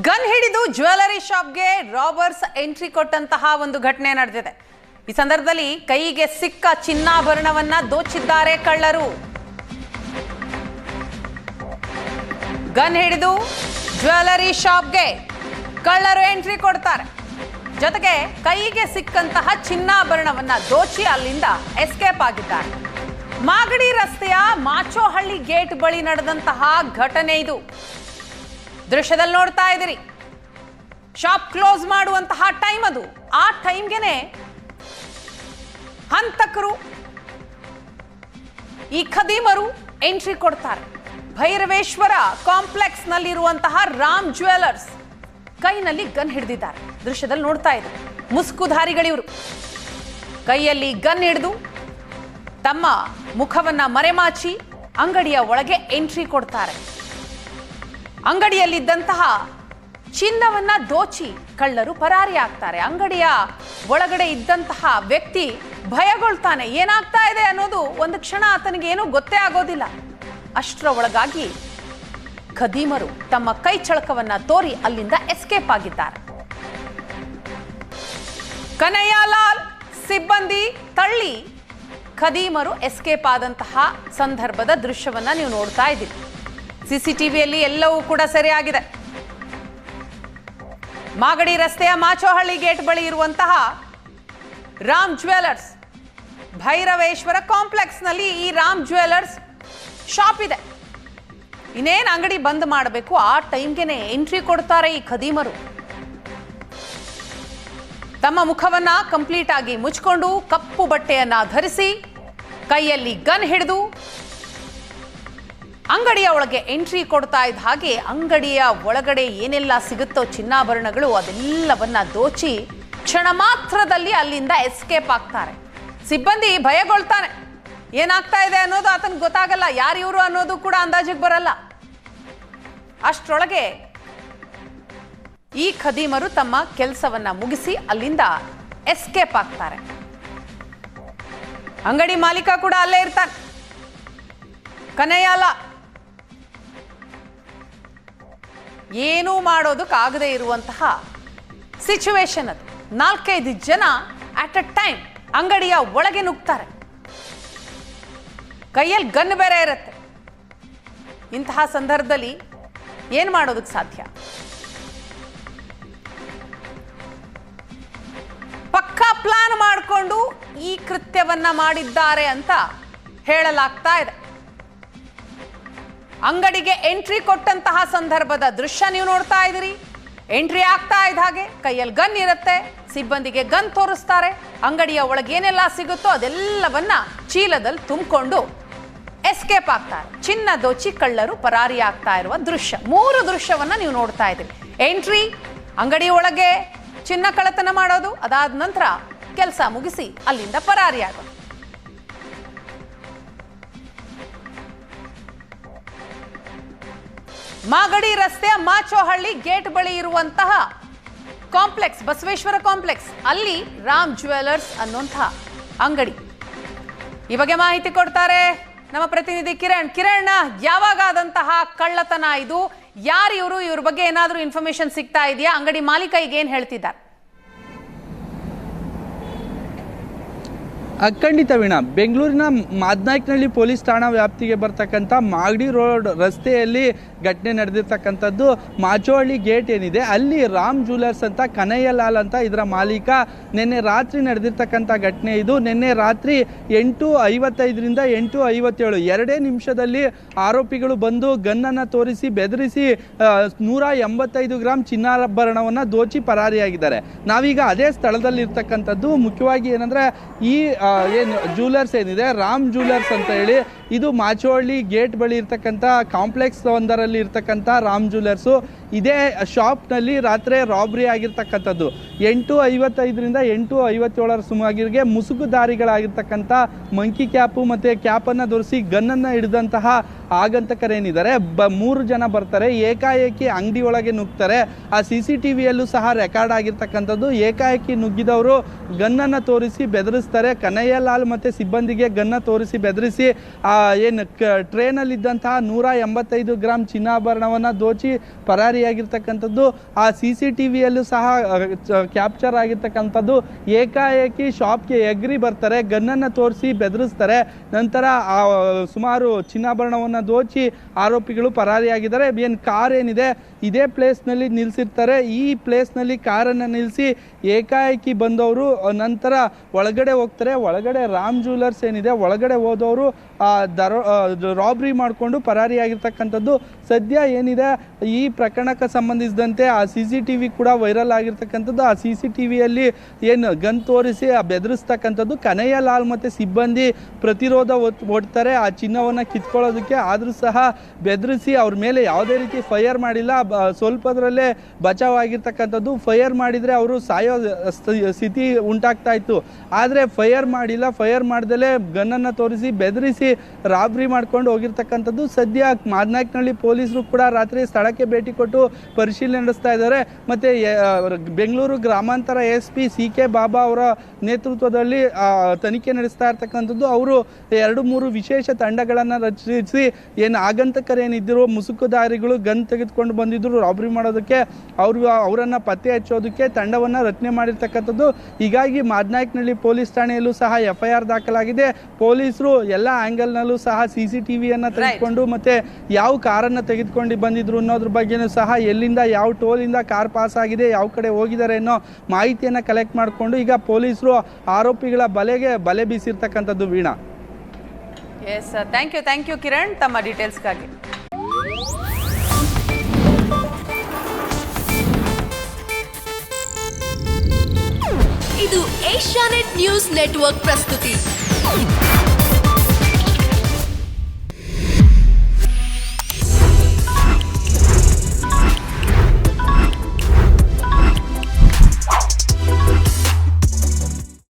Gun ಹಿಡಿದು jewellery ಶಾಪ್ಗೆ robbers entry ಕೊಟ್ಟಂತಹ ಒಂದು ಘಟನೆ ನಡೆದಿದೆ. ಈ ಸಂದರ್ಭದಲ್ಲಿ ಕೈಗೆ ಸಿಕ್ಕ ಚಿನ್ನಾಭರಣವನ್ನ ದೋಚಿದ್ದಾರೆ ಕಳ್ಳರು. ಗನ್ ಹಿಡಿದು ಜ್ಯುವೆಲರಿ ಶಾಪ್ಗೆ ಕಳ್ಳರು ಎಂಟ್ರಿ ಕೊಡ್ತಾರೆ. ಜೊತೆಗೆ ಕೈಗೆ ಸಿಕ್ಕಂತಹ ಚಿನ್ನಾಭರಣವನ್ನ ದೋಚಿ ಅಲ್ಲಿಂದ ಎಸ್ಕೇಪ್ ಆಗಿದ್ದಾರೆ. ಮಾಗಡಿ ರಸ್ತೆಯ ಮಾಚೋಹಳ್ಳಿ ಗೇಟ್ ಬಳಿ ನಡೆದಂತಹ ಘಟನೆ ಇದು. ದೃಶ್ಯದಲ್ಲಿ ನೋಡ್ತಾ ಇದ್ದೀರಿ. ಶಾಪ್ ಕ್ಲೋಸ್ ಮಾಡುವಂತಹ ಟೈಮ್ ಅದು. ಆ ಟೈಮ್ಗೆನೆ ಹಂತಕರು, ಈ ಖದೀಮರು ಎಂಟ್ರಿ ಕೊಡ್ತಾರೆ. ಭೈರವೇಶ್ವರ ಕಾಂಪ್ಲೆಕ್ಸ್ ನಲ್ಲಿರುವಂತಹ ರಾಮ್ ಜ್ಯುವೆಲರ್ಸ್ ಕೈನಲ್ಲಿ ಗನ್ ಹಿಡಿದಿದ್ದಾರೆ. ದೃಶ್ಯದಲ್ಲಿ ನೋಡ್ತಾ ಇದ್ದಾರೆ. ಮುಸ್ಕುಧಾರಿಗಳಿವರು ಕೈಯಲ್ಲಿ ಗನ್ ಹಿಡಿದು ತಮ್ಮ ಮುಖವನ್ನ ಮರೆಮಾಚಿ ಅಂಗಡಿಯ ಒಳಗೆ ಎಂಟ್ರಿ ಕೊಡ್ತಾರೆ. ಅಂಗಡಿಯಲ್ಲಿದ್ದಂತಹ ಚಿನ್ನವನ್ನ ದೋಚಿ ಕಳ್ಳರು ಪರಾರಿ ಆಗ್ತಾರೆ. ಅಂಗಡಿಯ ಒಳಗಡೆ ಇದ್ದಂತಹ ವ್ಯಕ್ತಿ ಭಯಗೊಳ್ತಾನೆ. ಏನಾಗ್ತಾ ಇದೆ ಅನ್ನೋದು ಒಂದು ಕ್ಷಣ ಆತನಿಗೆ ಏನೂ ಗೊತ್ತೇ ಆಗೋದಿಲ್ಲ. ಅಷ್ಟರ ಒಳಗಾಗಿ ಖದೀಮರು ತಮ್ಮ ಕೈ ಚಳಕವನ್ನ ತೋರಿ ಅಲ್ಲಿಂದ ಎಸ್ಕೇಪ್ ಆಗಿದ್ದಾರೆ. ಕನಯ್ಯಲಾಲ್ ಸಿಬ್ಬಂದಿ ತಳ್ಳಿ ಖದೀಮರು ಎಸ್ಕೇಪ್ ಆದಂತಹ ಸಂದರ್ಭದ ದೃಶ್ಯವನ್ನ ನೀವು ನೋಡ್ತಾ ಇದ್ದೀರಿ. ಸಿಸಿಟಿವಿಯಲ್ಲಿ ಎಲ್ಲವೂ ಕೂಡ ಸರಿಯಾಗಿದೆ. ಮಾಗಡಿ ರಸ್ತೆಯ ಮಾಚೋಹಳ್ಳಿ ಗೇಟ್ ಬಳಿ ಇರುವಂತಹ ರಾಮ್ ಜ್ಯುವೆಲರ್ಸ್ ಭೈರವೇಶ್ವರ ಕಾಂಪ್ಲೆಕ್ಸ್ನಲ್ಲಿ ಈ ರಾಮ್ ಜ್ಯುವೆಲರ್ಸ್ ಶಾಪ್ ಇದೆ. ಇನ್ನೇನು ಅಂಗಡಿ ಬಂದ್ ಮಾಡಬೇಕು, ಆ ಟೈಮ್ಗೆನೆ ಎಂಟ್ರಿ ಕೊಡ್ತಾರೆ ಈ ಖದೀಮರು. ತಮ್ಮ ಮುಖವನ್ನ ಕಂಪ್ಲೀಟ್ ಆಗಿ ಮುಚ್ಕೊಂಡು ಕಪ್ಪು ಬಟ್ಟೆಯನ್ನ ಧರಿಸಿ ಕೈಯಲ್ಲಿ ಗನ್ ಹಿಡಿದು ಅಂಗಡಿಯ ಒಳಗೆ ಎಂಟ್ರಿ ಕೊಡ್ತಾ ಇದ್ದ ಹಾಗೆ ಅಂಗಡಿಯ ಒಳಗಡೆ ಏನೆಲ್ಲ ಸಿಗುತ್ತೋ ಚಿನ್ನಾಭರಣಗಳು ಅದೆಲ್ಲವನ್ನ ದೋಚಿ ಕ್ಷಣ ಮಾತ್ರದಲ್ಲಿ ಅಲ್ಲಿಂದ ಎಸ್ಕೇಪ್ ಆಗ್ತಾರೆ. ಸಿಬ್ಬಂದಿ ಭಯಗೊಳ್ತಾನೆ. ಏನಾಗ್ತಾ ಇದೆ ಅನ್ನೋದು ಆತನಿಗೆ ಗೊತ್ತಾಗಲ್ಲ. ಯಾರಿವರು ಅನ್ನೋದು ಕೂಡ ಅಂದಾಜಿಗೆ ಬರಲ್ಲ. ಅಷ್ಟರೊಳಗೆ ಈ ಖದೀಮರು ತಮ್ಮ ಕೆಲಸವನ್ನ ಮುಗಿಸಿ ಅಲ್ಲಿಂದ ಎಸ್ಕೇಪ್ ಆಗ್ತಾರೆ. ಅಂಗಡಿ ಮಾಲೀಕ ಕೂಡ ಅಲ್ಲೇ ಇರ್ತಾನೆ. ಕನಯ್ಯಲ ಏನೂ ಮಾಡೋದಕ್ಕಾಗದೇ ಇರುವಂತಹ ಸಿಚುವೇಶನ್ ಅದು. ನಾಲ್ಕೈದು ಜನ ಅಟ್ ಅ ಟೈಮ್ ಅಂಗಡಿಯ ಒಳಗೆ ನುಗ್ತಾರೆ. ಕೈಯಲ್ಲಿ ಗನ್ ಬೇರೆ ಇರುತ್ತೆ. ಇಂತಹ ಸಂದರ್ಭದಲ್ಲಿ ಏನು ಮಾಡೋದಕ್ಕೆ ಸಾಧ್ಯ? ಪಕ್ಕಾ ಪ್ಲಾನ್ ಮಾಡಿಕೊಂಡು ಈ ಕೃತ್ಯವನ್ನ ಮಾಡಿದ್ದಾರೆ ಅಂತ ಹೇಳಲಾಗ್ತಾ ಇದೆ. ಅಂಗಡಿಗೆ ಎಂಟ್ರಿ ಕೊಟ್ಟಂತಹ ಸಂದರ್ಭದ ದೃಶ್ಯ ನೀವು ನೋಡ್ತಾ ಇದ್ದೀರಿ. ಎಂಟ್ರಿ ಆಗ್ತಾ ಇದ್ದ ಹಾಗೆ ಕೈಯಲ್ಲಿ ಗನ್ ಇರುತ್ತೆ, ಸಿಬ್ಬಂದಿಗೆ ಗನ್ ತೋರಿಸ್ತಾರೆ, ಅಂಗಡಿಯ ಒಳಗೇನೆಲ್ಲ ಸಿಗುತ್ತೋ ಅದೆಲ್ಲವನ್ನ ಚೀಲದಲ್ಲಿ ತುಂಬಿಕೊಂಡು ಎಸ್ಕೇಪ್ ಆಗ್ತಾರೆ. ಚಿನ್ನ ದೋಚಿ ಕಳ್ಳರು ಪರಾರಿ ಆಗ್ತಾ ಇರುವ ದೃಶ್ಯ. ಮೂರು ದೃಶ್ಯವನ್ನ ನೀವು ನೋಡ್ತಾ ಇದ್ದೀರಿ. ಎಂಟ್ರಿ, ಅಂಗಡಿ ಒಳಗೆ ಚಿನ್ನ ಕಳತನ ಮಾಡೋದು, ಅದಾದ ನಂತರ ಕೆಲಸ ಮುಗಿಸಿ ಅಲ್ಲಿಂದ ಪರಾರಿ ಆಗೋದು ಮಾಗಡಿ ರಸ್ತೆಯ ಮಾಚೋಹಳ್ಳಿ ಗೇಟ್ ಬಳಿ ಇರುವಂತಹ ಕಾಂಪ್ಲೆಕ್ಸ್, ಬಸವೇಶ್ವರ ಕಾಂಪ್ಲೆಕ್ಸ್. ಅಲ್ಲಿ ರಾಮ್ ಜ್ಯುವೆಲರ್ಸ್ ಅನ್ನುವಂತಹ ಅಂಗಡಿ. ಈ ಬಗ್ಗೆ ಮಾಹಿತಿ ಕೊಡ್ತಾರೆ ನಮ್ಮ ಪ್ರತಿನಿಧಿ ಕಿರಣ್. ಕಿರಣ್ ಯಾವಾಗಾದಂತಹ ಕಳ್ಳತನ ಇದು? ಯಾರು ಇವರು? ಇವ್ರ ಬಗ್ಗೆ ಏನಾದರೂ ಇನ್ಫಾರ್ಮೇಶನ್ ಸಿಗ್ತಾ ಇದೆಯಾ? ಅಂಗಡಿ ಮಾಲೀಕ ಈಗ ಏನ್ ಹೇಳ್ತಿದ್ದಾರೆ? ಆ, ಖಂಡಿತ ವೀಣಾ. ಬೆಂಗಳೂರಿನ ಮಾದ್ನಾಯ್ಕನಹಳ್ಳಿ ಪೊಲೀಸ್ ಠಾಣಾ ವ್ಯಾಪ್ತಿಗೆ ಬರ್ತಕ್ಕಂಥ ಮಾಗಡಿ ರೋಡ್ ರಸ್ತೆಯಲ್ಲಿ ಘಟನೆ ನಡೆದಿರ್ತಕ್ಕಂಥದ್ದು ಮಾಚೋಹಳ್ಳಿ ಗೇಟ್ ಏನಿದೆ ಅಲ್ಲಿ ರಾಮ್ ಜ್ಯುವೆಲರ್ಸ್ ಅಂತ ಕನಯ್ಯಲಾಲ್ ಅಂತ ಇದರ ಮಾಲೀಕ ನಿನ್ನೆ ರಾತ್ರಿ ನಡೆದಿರ್ತಕ್ಕಂಥ ಘಟನೆ ಇದು. ನಿನ್ನೆ ರಾತ್ರಿ ಎಂಟು ಐವತ್ತೈದರಿಂದ ಎಂಟು ಐವತ್ತೇಳು ಎರಡೇ ನಿಮಿಷದಲ್ಲಿ ಆರೋಪಿಗಳು ಬಂದು ಗನ್ನನ್ನು ತೋರಿಸಿ ಬೆದರಿಸಿ ನೂರ ಎಂಬತ್ತೈದು ಗ್ರಾಮ್ ಚಿನ್ನಾಭರಣವನ್ನು ದೋಚಿ ಪರಾರಿಯಾಗಿದ್ದಾರೆ. ನಾವೀಗ ಅದೇ ಸ್ಥಳದಲ್ಲಿರ್ತಕ್ಕಂಥದ್ದು. ಮುಖ್ಯವಾಗಿ ಏನಂದ್ರೆ ಈ ಏನು ಜ್ಯುವೆಲರ್ಸ್ ಏನಿದೆ? ರಾಮ್ ಜ್ಯುವೆಲರ್ಸ್ ಅಂತ ಹೇಳಿ ಇದು ಮಾಚೋಳ್ಳಿ ಗೇಟ್ ಬಳಿ ಇರ್ತಕ್ಕಂಥ ಕಾಂಪ್ಲೆಕ್ಸ್ ಒಂದರಲ್ಲಿ ಇರ್ತಕ್ಕಂಥ ರಾಮ್ ಜ್ಯೂಲರ್ಸು ಇದೇ ಶಾಪ್ನಲ್ಲಿ ರಾತ್ರಿ ರಾಬ್ರಿ ಆಗಿರ್ತಕ್ಕಂಥದ್ದು. ಎಂಟು ಐವತ್ತೈದರಿಂದ ಎಂಟು ಐವತ್ತೇಳರ ಸುಮಾರಿಗೆ ಮುಸುಕುದಾರಿಗಳಾಗಿರ್ತಕ್ಕಂಥ ಮಂಕಿ ಕ್ಯಾಪು ಮತ್ತು ಕ್ಯಾಪನ್ನು ಧರಿಸಿ ಗನ್ನನ್ನು ಹಿಡಿದಂತಹ ಆಗಂತಕರೇನಿದ್ದಾರೆ. ಬ ಮೂರು ಜನ ಬರ್ತಾರೆ. ಏಕಾಏಕಿ ಅಂಗಡಿ ಒಳಗೆ ನುಗ್ತಾರೆ. ಆ ಸಿ ಸಿ ಟಿ ವಿಯಲ್ಲೂ ಸಹ ರೆಕಾರ್ಡ್ ಆಗಿರ್ತಕ್ಕಂಥದ್ದು. ಏಕಾಏಕಿ ನುಗ್ಗಿದವರು ಗನ್ನನ್ನು ತೋರಿಸಿ ಬೆದರಿಸ್ತಾರೆ. ಕನ್ನಯ್ಯಲಾಲ್ ಮತ್ತು ಸಿಬ್ಬಂದಿಗೆ ಗನ್ನ ತೋರಿಸಿ ಬೆದರಿಸಿ ಆ ಏನು ಕ ಟ್ರೇನಲ್ಲಿದ್ದಂತಹ ನೂರ ಎಂಬತ್ತೈದು ಗ್ರಾಮ್ ಚಿನ್ನಾಭರಣವನ್ನು ದೋಚಿ ಪರಾರಿಯಾಗಿರ್ತಕ್ಕಂಥದ್ದು, ಆ ಸಿ ಸಿ ಟಿ ವಿಯಲ್ಲೂ ಸಹ ಕ್ಯಾಪ್ಚರ್ ಆಗಿರ್ತಕ್ಕಂಥದ್ದು. ಏಕಾಏಕಿ ಶಾಪ್ಗೆ ಎಗ್ರಿ ಬರ್ತಾರೆ, ಗನ್ನನ್ನು ತೋರಿಸಿ ಬೆದರಿಸ್ತಾರೆ. ನಂತರ ಆ, ಸುಮಾರು ಚಿನ್ನಾಭರಣವನ್ನು ದೋಚಿ ಆರೋಪಿಗಳು ಪರಾರಿಯಾಗಿದ್ದಾರೆ. ಏನು ಕಾರ್ ಏನಿದೆ, ಇದೇ ಪ್ಲೇಸ್ನಲ್ಲಿ ನಿಲ್ಲಿಸಿರ್ತಾರೆ ಈ ಪ್ಲೇಸ್ನಲ್ಲಿ ಕಾರನ್ನು ನಿಲ್ಲಿಸಿ ಏಕಾಏಕಿ ಬಂದವರು, ನಂತರ ಒಳಗಡೆ ಹೋಗ್ತಾರೆ. ಒಳಗಡೆ ರಾಮ್ ಜ್ಯುವೆಲರ್ಸ್ ಏನಿದೆ, ಒಳಗಡೆ ಹೋದವರು ದರೋ ರಾಬ್ರಿ ಮಾಡಿಕೊಂಡು ಪರಾರಿಯಾಗಿರ್ತಕ್ಕಂಥದ್ದು ಸದ್ಯ ಏನಿದೆ, ಈ ಪ್ರಕರಣಕ್ಕೆ ಸಂಬಂಧಿಸಿದಂತೆ ಆ ಸಿ ಸಿ ಟಿ ವಿ ಕೂಡ ವೈರಲ್ ಆಗಿರ್ತಕ್ಕಂಥದ್ದು. ಆ ಸಿ ಸಿ ಟಿ ವಿಯಲ್ಲಿ ಏನು ಗನ್ ತೋರಿಸಿ ಬೆದರಿಸ್ತಕ್ಕಂಥದ್ದು ಕನಯ್ಯ ಲಾಲ್ ಮತ್ತು ಸಿಬ್ಬಂದಿ ಪ್ರತಿರೋಧ ಒಡ್ತಾರೆ. ಆ ಚಿನ್ನವನ್ನು ಕಿತ್ಕೊಳ್ಳೋದಕ್ಕೆ ಆದರೂ ಸಹ ಬೆದರಿಸಿ ಅವ್ರ ಮೇಲೆ ಯಾವುದೇ ರೀತಿ ಫೈರ್ ಮಾಡಿಲ್ಲ. ಸ್ವಲ್ಪದರಲ್ಲೇ ಬಚಾವ್ ಆಗಿರ್ತಕ್ಕಂಥದ್ದು ಫೈರ್ ಮಾಡಿದರೆ ಅವರು ಸಾಯೋ ಸ್ಥ- ಸ್ಥಿತಿ ಉಂಟಾಗ್ತಾ ಇತ್ತು. ಆದರೆ ಫೈರ್ ಮಾಡಿಲ್ಲ. ಫೈರ್ ಮಾಡ್ದಲೇ ಗನ್ನನ್ನು ತೋರಿಸಿ ಬೆದರಿಸಿ ರಾಬ್ರಿ ಮಾಡ್ಕೊಂಡು ಹೋಗಿರ್ತಕ್ಕಂಥದ್ದು. ಸದ್ಯ ಮಾದನಾಯ್ಕನಹಳ್ಳಿ ಪೊಲೀಸರು ಕೂಡ ರಾತ್ರಿ ಸ್ಥಳಕ್ಕೆ ಭೇಟಿ ಕೊಟ್ಟು ಪರಿಶೀಲನೆ ನಡೆಸ್ತಾ ಇದ್ದಾರೆ. ಮತ್ತು ಬೆಂಗಳೂರು ಗ್ರಾಮಾಂತರ S P C K Baba ಅವರ ನೇತೃತ್ವದಲ್ಲಿ ತನಿಖೆ ನಡೆಸ್ತಾ ಇರ್ತಕ್ಕಂಥದ್ದು. ಅವರು ಎರಡು ಮೂರು ವಿಶೇಷ ತಂಡಗಳನ್ನು ರಚಿಸಿ, ಏನು ಆಗಂತಕರೇನಿದ್ದರು ಮುಸುಕುದಾರಿಗಳು ಗನ್ ತೆಗೆದುಕೊಂಡು ಬಂದಿದ್ದರು ರಾಬ್ರಿ ಮಾಡೋದಕ್ಕೆ ಅವರು, ಅವರನ್ನು ಪತ್ತೆ ಹಚ್ಚೋದಕ್ಕೆ ತಂಡವನ್ನು ರಚನೆ ಮಾಡಿರ್ತಕ್ಕಂಥದ್ದು. ಹೀಗಾಗಿ ಮಾದನಾಯ್ಕನಹಳ್ಳಿ ಪೊಲೀಸ್ ಠಾಣೆಯಲ್ಲೂ ಸಹ ಎಫ್ ಐ ಆರ್ ದಾಖಲಾಗಿದೆ. ಪೊಲೀಸರು ಎಲ್ಲ ಆ್ಯಂಗಲ್ನಲ್ಲೂ ಸಹ ಸಿ ಸಿ ಟಿ ವಿಯನ್ನು ತೆಗೆದುಕೊಂಡು ಮತ್ತೆ ಯಾವ ಕಾರನ್ನು ತೆಗೆದುಕೊಂಡು ಬಂದಿದ್ರು ಅನ್ನೋದ್ರ ಬಗ್ಗೆನೂ ಸಹ ಎಲ್ಲಿಂದ ಯಾವ ಟೋಲಿಂದ ಕಾರ್ ಪಾಸ್ ಆಗಿದೆ ಯಾವ ಕಡೆ ಹೋಗಿದ್ದಾರೆ ಅನ್ನೋ ಮಾಹಿತಿಯನ್ನು ಕಲೆಕ್ಟ್ ಮಾಡಿಕೊಂಡು ಈಗ ಪೊಲೀಸರು ಆರೋಪಿಗಳ ಬಲೆಗೆ ಬಲೆ ಬೀಸಿರ್ತಕ್ಕಂಥದ್ದು Veena. Yes thank you thank you Kiran ತಮ್ಮ ಡೀಟೇಲ್ಸ್ಗಾಗಿ. ಇದು ಏಷ್ಯಾನೆಟ್ ನ್ಯೂಸ್ ನೆಟ್ವರ್ಕ್ ಪ್ರಸ್ತುತಿ.